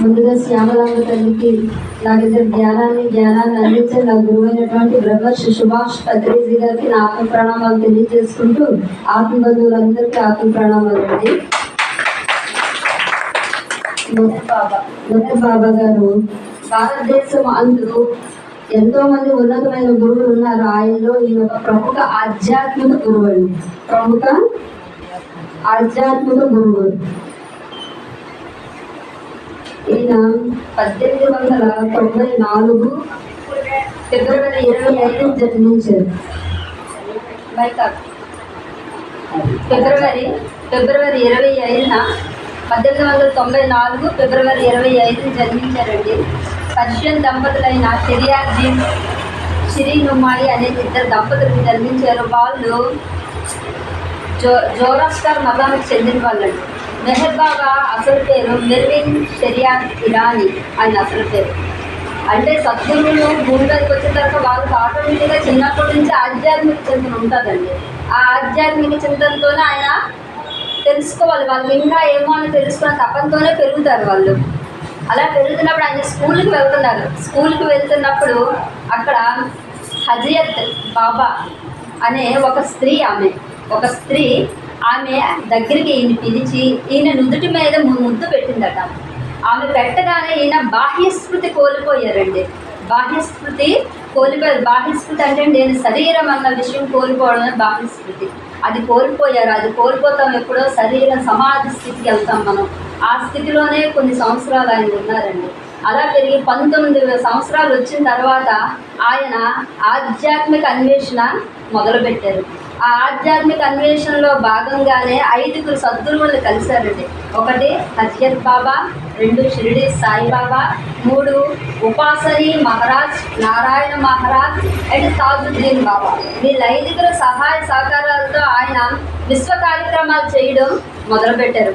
ముందుగా శ్యామలాంబ తల్లికి నా దగ్గర జ్ఞానాన్ని జ్ఞానాన్ని అందించే నా గురువు అయినటువంటి సుభాష్ పత్రేజీ గారికి నా ఆత్మ ప్రణామాలు తెలియజేసుకుంటూ ఆత్మ బంధువులందరికీ ఆత్మ ప్రణామాలు అండి. బాబా మొదటి బాబా గారు భారతదేశం అందరూ ఎంతో మంది ఉన్నతమైన గురువులు ఉన్నారు. ఆయనలో ఈయన ఒక ప్రముఖ ఆధ్యాత్మిక గురువు అండి. ప్రముఖ ఆధ్యాత్మిక గురువు. ఈయన పద్దెనిమిది వందల తొంభై నాలుగు ఫిబ్రవరి ఇరవై ఐదు జన్మించారు. ఫిబ్రవరి ఫిబ్రవరి ఇరవై ఐదున పద్దెనిమిది వందల తొంభై నాలుగు ఫిబ్రవరి ఇరవై ఐదున జన్మించారండి. పర్షియన్ దంపతులైన షిరియాజీ షిరీ నుమాయి అనే ఇద్దరు దంపతులకు జన్మించారు. వాళ్ళు జో జోరాస్కర్ మతానికి చెందిన వాళ్ళండి. మెహర్బాగా అసలు పేరు మెర్విన్ షెరియాన్ ఇరానీ ఆయన అసలు పేరు. అంటే సద్గురువులు భూమి మీదకి వచ్చిన తర్వాత వాళ్ళకి ఆటోమేటిక్గా చిన్నప్పటి నుంచి ఆధ్యాత్మిక చింతన ఉంటుందండి. ఆ ఆధ్యాత్మిక చింతనతోనే ఆయన తెలుసుకోవాలి. వాళ్ళు ఇంకా ఏమో అని తెలుసుకున్న తపంతోనే పెరుగుతారు వాళ్ళు. అలా పెరుగుతున్నప్పుడు ఆయన స్కూల్కి వెళ్తున్నారు. స్కూల్కి వెళ్తున్నప్పుడు అక్కడ హజియత్ బాబా అనే ఒక స్త్రీ ఆమె. ఒక స్త్రీ ఆమె దగ్గరికి ఈయన పిలిచి ఈయన నుదుటి మీద ముద్దు పెట్టిందట. ఆమె పెట్టగానే ఈయన బాహ్యస్మృతి కోల్పోయారండి. బాహ్యస్మృతి కోల్పోయారు. బాహ్యస్మృతి అంటే నేను శరీరం అన్న విషయం కోల్పోవడం బాహ్యస్మృతి. అది కోల్పోయారు. అది కోల్పోతాం ఎప్పుడో శరీరం సమాధి స్థితికి వెళ్తాం మనం. ఆ స్థితిలోనే కొన్ని సంవత్సరాలు ఆయన ఉన్నారండి. అలా పెరిగి పంతొమ్మిది సంవత్సరాలు వచ్చిన తర్వాత ఆయన ఆధ్యాత్మిక అన్వేషణ మొదలుపెట్టారు. ఆ ఆధ్యాత్మిక అన్వేషణలో భాగంగానే ఐదుగురు సద్గురువులు కలిశారండి. ఒకటి హజ్యత్ బాబా రెండు షిరిడి సాయిబాబా మూడు ఉపాసని మహారాజ్ నారాయణ మహారాజ్ అండ్ తాజుద్దీన్ బాబా. వీళ్ళ ఐదుగురు సహాయ సహకారాలతో ఆయన విశ్వ కార్యక్రమాలు చేయడం మొదలుపెట్టారు.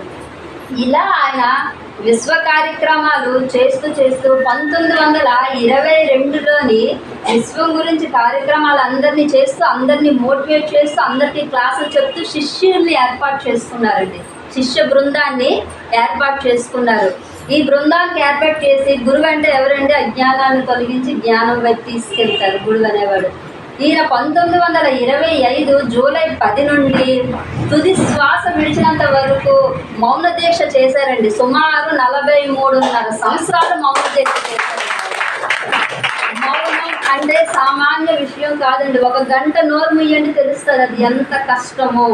ఇలా ఆయన విశ్వ కార్యక్రమాలు చేస్తూ చేస్తూ పంతొమ్మిది వందల ఇరవై రెండులోని విశ్వం గురించి కార్యక్రమాలు అందరినీ చేస్తూ అందరినీ మోటివేట్ చేస్తూ అందరికీ క్లాసులు చెప్తూ శిష్యుల్ని ఏర్పాటు చేసుకున్నారండి శిష్య బృందాన్ని ఏర్పాటు చేసుకున్నారు. ఈ బృందానికి ఏర్పాటు చేసి గురువు అంటే ఎవరంటే అజ్ఞానాన్ని తొలగించి జ్ఞానం వైపు తీసుకెళ్తారు గురువు అనేవాడు. ఈయన పంతొమ్మిది వందల ఇరవై ఐదు జూలై పది నుండి తుది శ్వాస విడిచినంత వరకు మౌన దీక్ష చేశారండి. సుమారు నలభై మూడున్నర సంవత్సరాలు మౌన దీక్ష చేశారు మౌనం అంటే సామాన్య విషయం కాదండి. ఒక గంట నోరు ముయ్యండి తెలుస్తుంది. అది ఎంత కష్టమో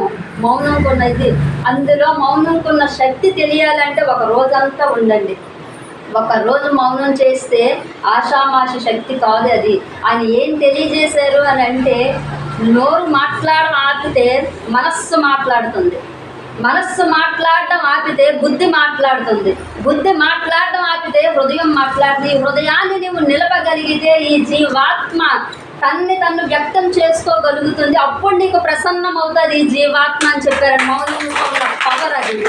మౌనం కొన్నది అందులో మౌనం కొన్న శక్తి తెలియాలంటే ఒక రోజంతా ఉండండి. ఒక రోజు మౌనం చేస్తే ఆషామాషి శక్తి కాదు అది. ఆయన ఏం తెలియజేశారు అని అంటే నోరు మాట్లాడడం ఆపితే మనస్సు మాట్లాడుతుంది. మనస్సు మాట్లాడటం ఆపితే బుద్ధి మాట్లాడుతుంది. బుద్ధి మాట్లాడటం ఆపితే హృదయం మాట్లాడుతుంది. ఈ హృదయాన్ని నువ్వు నిలపగలిగితే ఈ జీవాత్మ తన్ని తను వ్యక్తం చేసుకోగలుగుతుంది. అప్పుడు నీకు ప్రసన్నం అవుతుంది జీవాత్మ అని చెప్పారు. మౌనం పవర్ అది.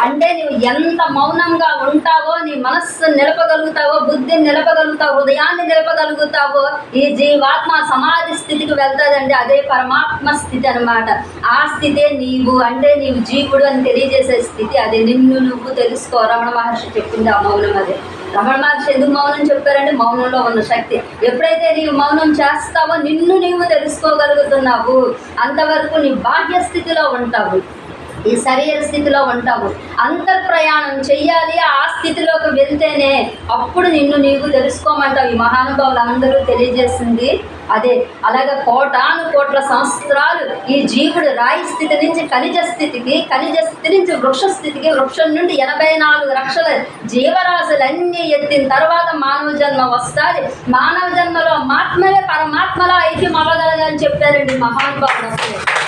అంటే నువ్వు ఎంత మౌనంగా ఉంటావో నీ మనస్సు నిలపగలుగుతావో బుద్ధిని నిలపగలుగుతావు హృదయాన్ని నిలపగలుగుతావో ఈ జీవాత్మ సమాధి స్థితికి వెళ్తాదండి. అదే పరమాత్మ స్థితి అన్నమాట. ఆ స్థితే నీవు అంటే నీవు జీవుడు అని తెలియజేసే స్థితి అదే. నిన్ను నువ్వు తెలుసుకో. రమణ మహర్షి చెప్పింది ఆ మౌనం అదే. రమణ మహర్షి ఎందుకు మౌనం చెప్పారంటే మౌనంలో ఉన్న శక్తి. ఎప్పుడైతే నీవు మౌనం చేస్తావో నిన్ను నీవు తెలుసుకోగలుగుతున్నావు. అంతవరకు నీ బాహ్య స్థితిలో ఉంటావు. ఈ శరీర స్థితిలో ఉంటావు. అంతర్ప్రయాణం చెయ్యాలి ఆ స్థితిలోకి వెళ్తేనే అప్పుడు నిన్ను నీవు తెలుసుకోమంటావు. ఈ మహానుభావులు అందరూ తెలియజేసింది అదే. అలాగే కోటాను కోట్ల సంవత్సరాలు ఈ జీవుడు రాయి స్థితి నుంచి ఖనిజ స్థితికి ఖనిజ స్థితి నుంచి వృక్ష స్థితికి వృక్షం నుండి ఎనభై నాలుగు లక్షల జీవరాశులన్నీ ఎత్తిన తర్వాత మానవ జన్మ వస్తుంది. మానవ జన్మలో మాత్మలే పరమాత్మలో ఐక్యం అవ్వగలదని చెప్పారండి మహానుభావులు అసలు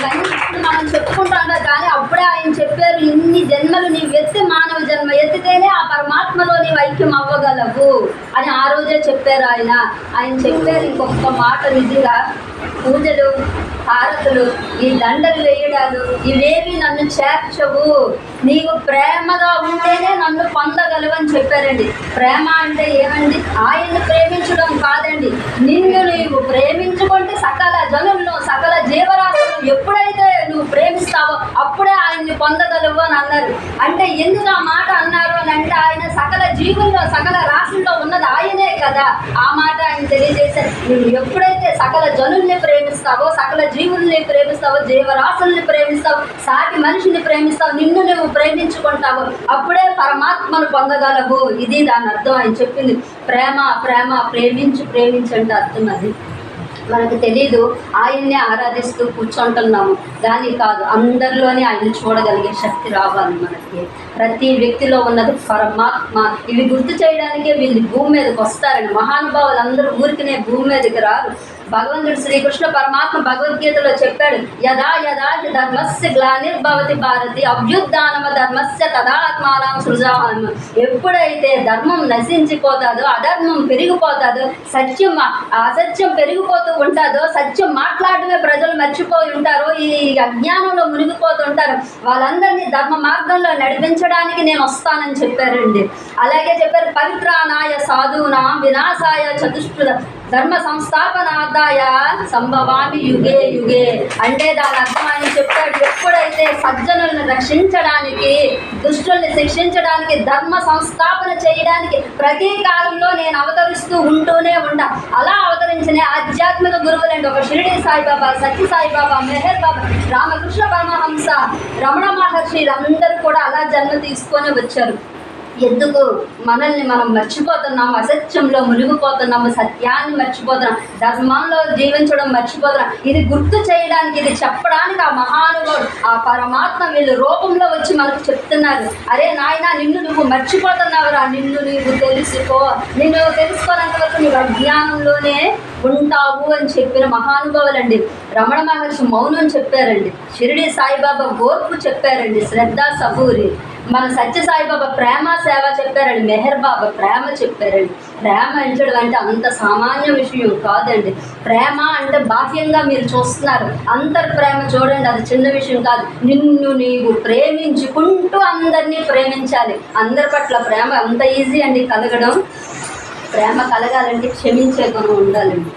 ఇవన్నీ మనం చెప్పుకుంటా కదా, కానీ అప్పుడే ఆయన చెప్పారు ఇన్ని జన్మలు నీవు మా మానవ జన్మ ఎత్తితేనే ఆ పరమాత్మలో నీవు ఐక్యం అవ్వగలవు అని ఆ రోజే చెప్పారు ఆయన. ఆయన చెప్పారు ఇంకొక మాట నిజంగా. పూజలు హారతులు ఈ దండలు వేయడాలు ఇవేవి నన్ను చేర్చవు. నీవు ప్రేమగా ఉంటేనే నన్ను పొందగలవు అని చెప్పారండి. ప్రేమ అంటే ఏమండి? ఆయన్ని ప్రేమించడం కాదండి. నిన్ను నీవు ప్రేమించుకుంటే సకల జనులను సకల జీవరాశులను ఎప్పుడైతే నువ్వు ప్రేమిస్తావో అప్పుడే ఆయన్ని పొందగలవు అని అన్నారు. అంటే ఎందుకు మాట అన్నారు అని అంటే ఆయన సకల జీవుల్లో సకల రాశుల్లో ఉన్నది ఆయనే కదా. ఆ మాట ఆయన తెలియజేశారు. నువ్వు ఎప్పుడైతే సకల జనుల్ని ప్రేమిస్తావో సకల జీవుల్ని ప్రేమిస్తావో జీవరాశుల్ని ప్రేమిస్తావు సాటి మనిషిని ప్రేమిస్తావు నిన్ను నువ్వు ప్రేమించుకుంటావు అప్పుడే పరమాత్మను పొందగలవు. ఇది దాని అర్థం ఆయన చెప్పింది. ప్రేమ ప్రేమ ప్రేమించు ప్రేమించండి అర్థం అది. మనకు తెలీదు. ఆయన్నే ఆరాధిస్తూ కూర్చుంటున్నాము. దాని కాదు అందరిలోనే ఆయన చూడగలిగే శక్తి రావాలి మనకి. ప్రతి వ్యక్తిలో ఉన్నది పరమాత్మ. ఇవి గుర్తు చేయడానికే వీళ్ళు భూమి మీదకి వస్తారని మహానుభావులు అందరూ ఊరికినే భూమి మీదకి రారు. భగవంతుడు శ్రీకృష్ణ పరమాత్మ భగవద్గీతలో చెప్పాడు యదా యదా ధర్మస్య గ్లానిర్భవతి భారతి అభ్యుద్ధానమ ధర్మస్య తదాత్మానం సృజానం ఎప్పుడైతే ధర్మం నశించిపోతాదో అధర్మం పెరిగిపోతాదో సత్యం అసత్యం పెరిగిపోతూ ఉంటుందో సత్యం మాట్లాడమే ప్రజలు మర్చిపోయి ఉంటారు ఈ అజ్ఞానంలో మునిగిపోతుంటారు వాళ్ళందరినీ ధర్మ మార్గంలో నడిపించడానికి నేను వస్తానని చెప్పారండి. అలాగే చెప్పారు పవిత్రానాయ సాధువునా వినాశాయ చతుష్పృత ధర్మ సంస్థాపనార్థాయ సంభవామి యుగే యుగే. అంటే దాని అర్థం ఆయన చెప్తాడు ఎప్పుడైతే సజ్జనులను రక్షించడానికి దుష్టుల్ని శిక్షించడానికి ధర్మ సంస్థాపన చేయడానికి ప్రతి కాలంలో నేను అవతరిస్తూ ఉంటూనే ఉంటా అలా అవతరించిన ఆధ్యాత్మిక గురువులండి ఒక షిరిడి సాయిబాబా సత్య సాయిబాబా మెహర్ బాబా రామకృష్ణ పరమహంస రమణ మహర్షి అందరూ కూడా అలా జన్మ తీసుకొని వచ్చారు. ఎందుకు మనల్ని మనం మర్చిపోతున్నాము అసత్యంలో మునిగిపోతున్నాము సత్యాన్ని మర్చిపోతున్నాం ధర్మంలో జీవించడం మర్చిపోతున్నాం. ఇది గుర్తు చేయడానికి ఇది చెప్పడానికి ఆ మహానుభావుడు ఆ పరమాత్మ వీళ్ళు రూపంలో వచ్చి మనకు చెప్తున్నారు. అరే నాయన నిన్ను నువ్వు మర్చిపోతున్నావురా నిన్ను నీవు తెలుసుకో నిన్ను తెలుసుకోనంత వరకు నువ్వు అజ్ఞానంలోనే ఉంటావు అని చెప్పిన మహానుభావులండి. రమణ మహర్షి మౌనం చెప్పారండి. షిరిడి సాయిబాబా ఓర్పు చెప్పారండి. శ్రద్ధ సబూరి. మన సత్య సాయిబాబా ప్రేమ సేవ చెప్పారండి. మెహర్ బాబా ప్రేమ చెప్పారండి. ప్రేమ ఎంచడం అంటే అంత సామాన్య విషయం కాదండి. ప్రేమ అంటే బాహ్యంగా మీరు చూస్తున్నారు. అంతర్ ప్రేమ చూడండి. అది చిన్న విషయం కాదు. నిన్ను నీవు ప్రేమించుకుంటూ అందరినీ ప్రేమించాలి. అందరి పట్ల ప్రేమ అంత ఈజీ అండి కలగడం? ప్రేమ కలగాలంటే క్షమించే గుణం ఉండాలండి.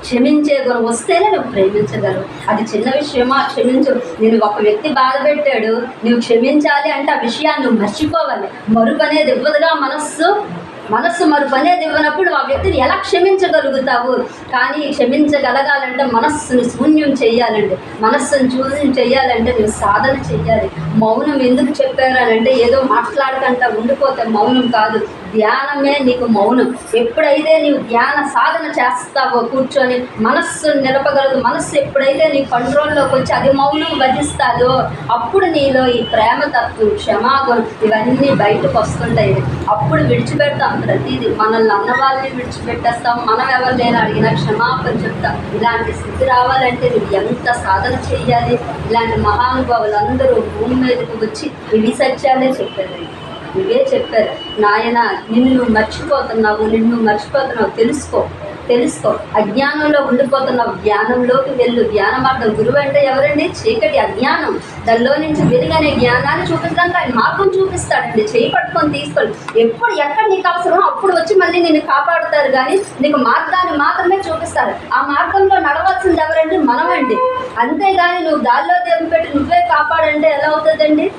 క్షమించే గుణం వస్తేనే నువ్వు ప్రేమించగలవు. అది చిన్న విషయమా? క్షమించు. నేను ఒక వ్యక్తి బాధ పెట్టాడు. నువ్వు క్షమించాలి అంటే ఆ విషయాన్ని నువ్వు మర్చిపోవాలి. మరుపు అనేది ఇవ్వదుగా మనస్సు. మనస్సు మరుపు అనేది ఇవ్వనప్పుడు ఆ వ్యక్తిని ఎలా క్షమించగలుగుతావు? కానీ క్షమించగలగాలంటే మనస్సును శూన్యం చేయాలండి. మనస్సును శూన్యం చేయాలంటే నువ్వు సాధన చేయాలి. మౌనం ఎందుకు చెప్పారు అని అంటే ఏదో మాట్లాడకుండా ఉండిపోతే మౌనం కాదు. ధ్యానమే నీకు మౌనం. ఎప్పుడైతే నీవు ధ్యాన సాధన చేస్తావో కూర్చొని మనస్సు నిలపగలదు మనస్సు ఎప్పుడైతే నీ కంట్రోల్లోకి వచ్చి అది మౌనం వధిస్తాదో అప్పుడు నీలో ఈ ప్రేమ తత్వం క్షమాగుణం ఇవన్నీ బయటకు వస్తుంటాయి. అప్పుడు విడిచిపెడతాం ప్రతిదీ. మనల్ని అన్న వాళ్ళని విడిచిపెట్టేస్తాం. మనం ఎవరు లేని అడిగినా క్షమాపణ చెప్తాం. ఇలాంటి స్థితి రావాలంటే నువ్వు ఎంత సాధన చేయాలి? ఇలాంటి మహానుభావులు అందరూ భూమి మీదకి వచ్చి ఇవి సత్యాలే చెప్పారు ఇవే చెప్పారు. నాయన నిన్ను మర్చిపోతున్నావు నిన్ను మర్చిపోతున్నావు తెలుసుకో తెలుసుకో. అజ్ఞానంలో ఉండిపోతున్నావు జ్ఞానంలోకి వెళ్ళు. జ్ఞాన మార్గం గురువు అంటే ఎవరండి? చీకటి అజ్ఞానం. దానిలో నుంచి వెలుగనే జ్ఞానాన్ని చూపించడానికి ఆయన మార్గం చూపిస్తాడండి. చేయి పట్టుకొని తీసుకొని ఎప్పుడు ఎక్కడ నీకు అవసరమో అప్పుడు వచ్చి మళ్ళీ నిన్ను కాపాడుతారు కానీ నీకు మార్గాన్ని మాత్రమే చూపిస్తారు. ఆ మార్గంలో నడవాల్సింది ఎవరండి? మనమండి. అంతేగాని నువ్వు దారిలో దేవుని పెట్టి నువ్వే కాపాడంటే ఎలా అవుతుందండి?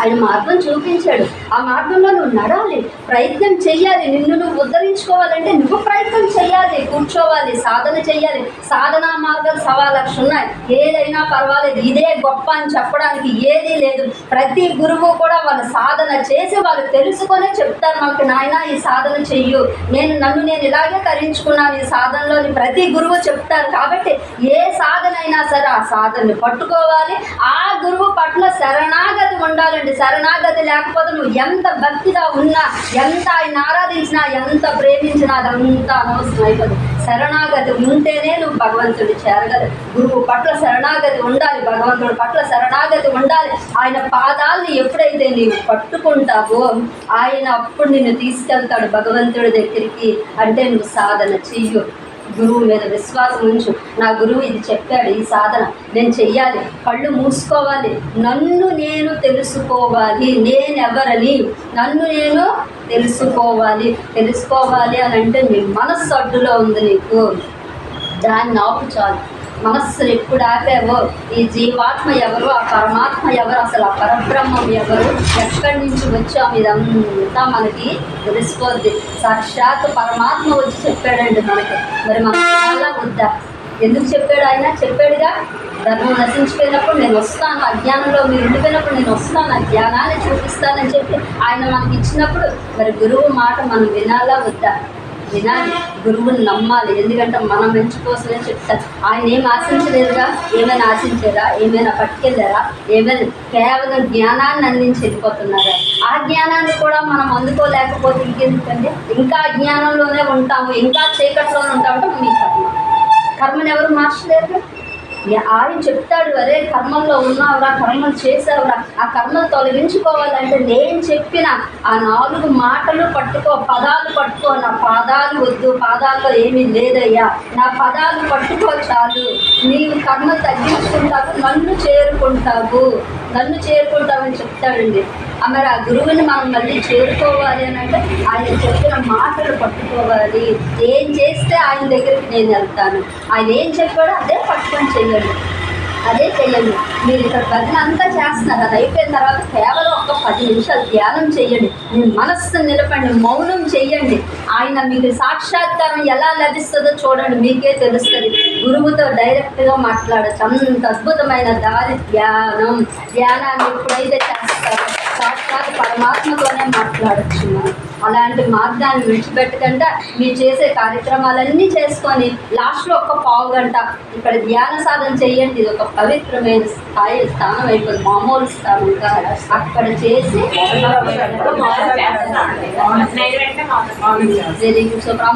ఆయన మార్గం చూపించాడు. ఆ మార్గంలో నువ్వు నడాలి. ప్రయత్నం చెయ్యాలి. నిన్ను నువ్వు ఉద్ధరించుకోవాలంటే నువ్వు ప్రయత్నం చేయాలి కూర్చోవాలి. సాధన చేయాలి సాధనా మార్గాలు సవా లక్ష ఉన్నాయి. ఏదైనా పర్వాలేదు. ఇదే గొప్ప అని చెప్పడానికి ఏదీ లేదు. ప్రతి గురువు కూడా వాళ్ళ సాధన చేసి వాళ్ళు తెలుసుకొనే చెప్తారు మాకు నాయన ఈ సాధన చెయ్యు. నేను నన్ను నేను ఇలాగే తరించుకున్నాను ఈ సాధనలోని ప్రతి గురువు చెప్తారు కాబట్టి ఏ సాధన అయినా సరే ఆ సాధనని పట్టుకోవాలి. ఆ గురువు పట్ల శరణాగతి ఉండాలండి శరణాగతి లేకపోతే నువ్వు ఎంత భక్తిగా ఉన్నా ఎంత ఆయన ఆరాధించినా ఎంత ప్రేమించినా అదంతా అనవసరం అయిపోతుంది శరణాగతి ఉంటేనే నువ్వు భగవంతుడి చేరగలవు. గురువు పట్ల శరణాగతి ఉండాలి భగవంతుడి పట్ల శరణాగతి ఉండాలి. ఆయన పాదాలని ఎప్పుడైతే నీవు పట్టుకుంటావో ఆయన అప్పుడు నిన్ను తీసుకెళ్తాడు భగవంతుడి దగ్గరికి. అంటే నువ్వు సాధన చెయ్యు. గురువు మీద విశ్వాసం ఉంచు. నా గురువు ఇది చెప్పాడు ఈ సాధన నేను చెయ్యాలి. కళ్ళు మూసుకోవాలి. నన్ను నేను తెలుసుకోవాలి. నేనెవరని నన్ను నేను తెలుసుకోవాలి. తెలుసుకోవాలి అని అంటే మీ మనస్సు అడ్డులో ఉంది నీకు. దాన్ని ఆపు చాలు. మనస్సును ఎప్పుడు ఆపావో? ఈ జీవాత్మ ఎవరు? ఆ పరమాత్మ ఎవరు? అసలు ఆ పరబ్రహ్మం ఎవరు? ఎక్కడి నుంచి వచ్చాము ఇదంతా మనకి తెలిసిపోద్ది. సాక్షాత్ పరమాత్మ వచ్చి చెప్పాడండి మనకి. మరి మనం వినాలా వద్దా? ఎందుకు చెప్పాడు ఆయన? చెప్పాడుగా ధర్మం నశించిపోయినప్పుడు నేను వస్తాను. అజ్ఞానంలో మీరు ఉండిపోయినప్పుడు నేను వస్తాను. ఆ జ్ఞానాన్ని చూపిస్తానని చెప్పి ఆయన మనకి ఇచ్చినప్పుడు మరి గురువు మాట మనం వినాలా వద్దా? వినాలి గురువుని నమ్మాలి. ఎందుకంటే మనం మంచి కోసమే చెప్తారు ఆయన ఏం ఆశించలేదుగా ఏమైనా ఆశించారా? ఏమైనా పట్టుకెళ్ళారా? ఏమైనా కేవలం జ్ఞానాన్ని అందించి వెళ్ళిపోతున్నారా? ఆ జ్ఞానాన్ని కూడా మనం అందుకోలేకపోతే ఇంకెందుకండి? ఇంకా అజ్ఞానంలోనే ఉంటాము. ఇంకా చీకట్లోనే ఉంటామంటే మీ కర్మ. కర్మని ఎవరు మార్చలేరు? ఆయన చెప్తాడు అరే కర్మల్లో ఉన్నావురా కర్మలు చేసావురా ఆ కర్మలు తొలగించుకోవాలంటే నేను చెప్పిన ఆ నాలుగు మాటలు పట్టుకో పదాలు పట్టుకో నా పాదాలు వద్దు పాదాల్లో ఏమీ లేదయ్యా. నా పదాలు పట్టుకో చాలు. నీవు కర్మ తగ్గించుకుంటావు నన్ను చేరుకుంటావు. నన్ను చేరుకుంటామని చెప్తాడండి. ఆ మరి ఆ గురువుని మనం మళ్ళీ చేరుకోవాలి అని అంటే ఆయన చెప్పిన మాటలు పట్టుకోవాలి. ఏం చేస్తే ఆయన దగ్గరికి నేను వెళ్తాను. ఆయన ఏం చెప్పాడో అదే పట్టుకొని చేయండి అదే చేయండి మీరు ఇక్కడ భజన అంతా చేస్తున్నారు. అది అయిపోయిన తర్వాత కేవలం ఒక పది నిమిషాలు ధ్యానం చేయండి మీ మనస్సు నిలపండి మౌనం చెయ్యండి. ఆయన మీకు సాక్షాత్కారం ఎలా లభిస్తుందో చూడండి. మీకే తెలుస్తుంది. గురువుతో డైరెక్ట్గా మాట్లాడచ్చు. అంత అద్భుతమైన దారి ధ్యానం. ధ్యానాన్ని ఎప్పుడైతే చేస్తారో సాక్షాత్ పరమాత్మతోనే మాట్లాడచ్చు. మనం అలాంటి మార్గాన్ని విడిచిపెట్టకుండా మీరు చేసే కార్యక్రమాలన్నీ చేసుకొని లాస్ట్లో ఒక పావు గంట ఇక్కడ ధ్యాన సాధన చేయండి. ఇది ఒక పవిత్రమైన స్థాయి స్థానం అయిపోయింది. మామూలు స్థానం కాదు. అక్కడ చేసి వెరీ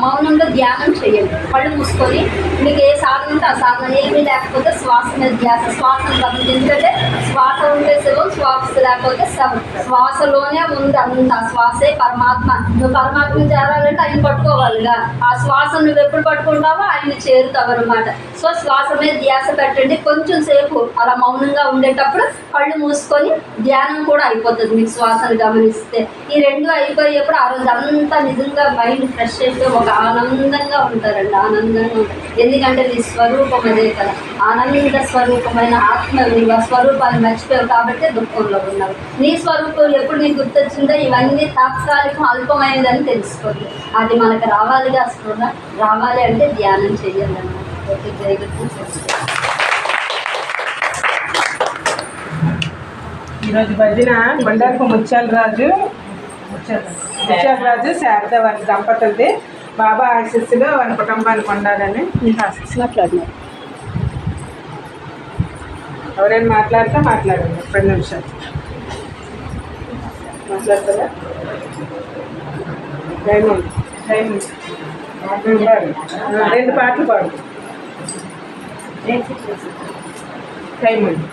మౌనంలో ధ్యానం చేయండి. పళ్ళు మూసుకొని మీకు ఏ సాధన ఉంటే ఆ సాధన. ఏమీ లేకపోతే శ్వాస మీద ధ్యాస. శ్వాస ఎందుకంటే శ్వాస ఉంటే శివం శ్వాస లేకపోతే శవం. శ్వాసలోనే ఉంది అంత. ఆ శ్వాసే పరమాత్మ నువ్వు పరమాత్మ చేరాలంటే ఆయన పట్టుకోవాలిగా. ఆ శ్వాస నువ్వు ఎప్పుడు పట్టుకుంటావో ఆయన చేరుతావు అనమాట సో శ్వాస మీద ధ్యాస పెట్టండి. కొంచెం సేపు అలా మౌనంగా ఉండేటప్పుడు కళ్ళు మూసుకొని ధ్యానం కూడా అయిపోతుంది మీకు శ్వాసను గమనిస్తే. ఈ రెండు అయిపోయేప్పుడు ఆ రోజు అంతా నిజంగా మైండ్ ఫ్రెష్ అయితే ఒక ఆనందంగా ఉంటారండి. ఆనందంగా ఉంటారు. ఎందుకంటే నీ స్వరూపం అదే కదా. ఆనంద స్వరూపమైన ఆత్మ విలువ స్వరూపాన్ని మర్చిపోయావు కాబట్టి దుఃఖంలో ఉన్నావు. నీ స్వరూపం ఎప్పుడు నీకు గుర్తొచ్చిందో ఇవన్నీ తాత్కాలికం అల్పమైనదని తెలుసుకోండి. అది మనకు రావాలిగా స్పృహ రావాలి అంటే ధ్యానం చేయాలన్నమాట ఓకే జై ఈరోజు భజన మండప ముత్యాల రాజు ముత్యాల రాజు శారద వారి దంపతులది. బాబా ఆశస్సులో వారి కుటుంబానికి ఉండాలని ఎవరైనా మాట్లాడితే మాట్లాడండి పది నిమిషాలు మాట్లాడతారా? రెండు పాటలు పాడు టైం ఉంది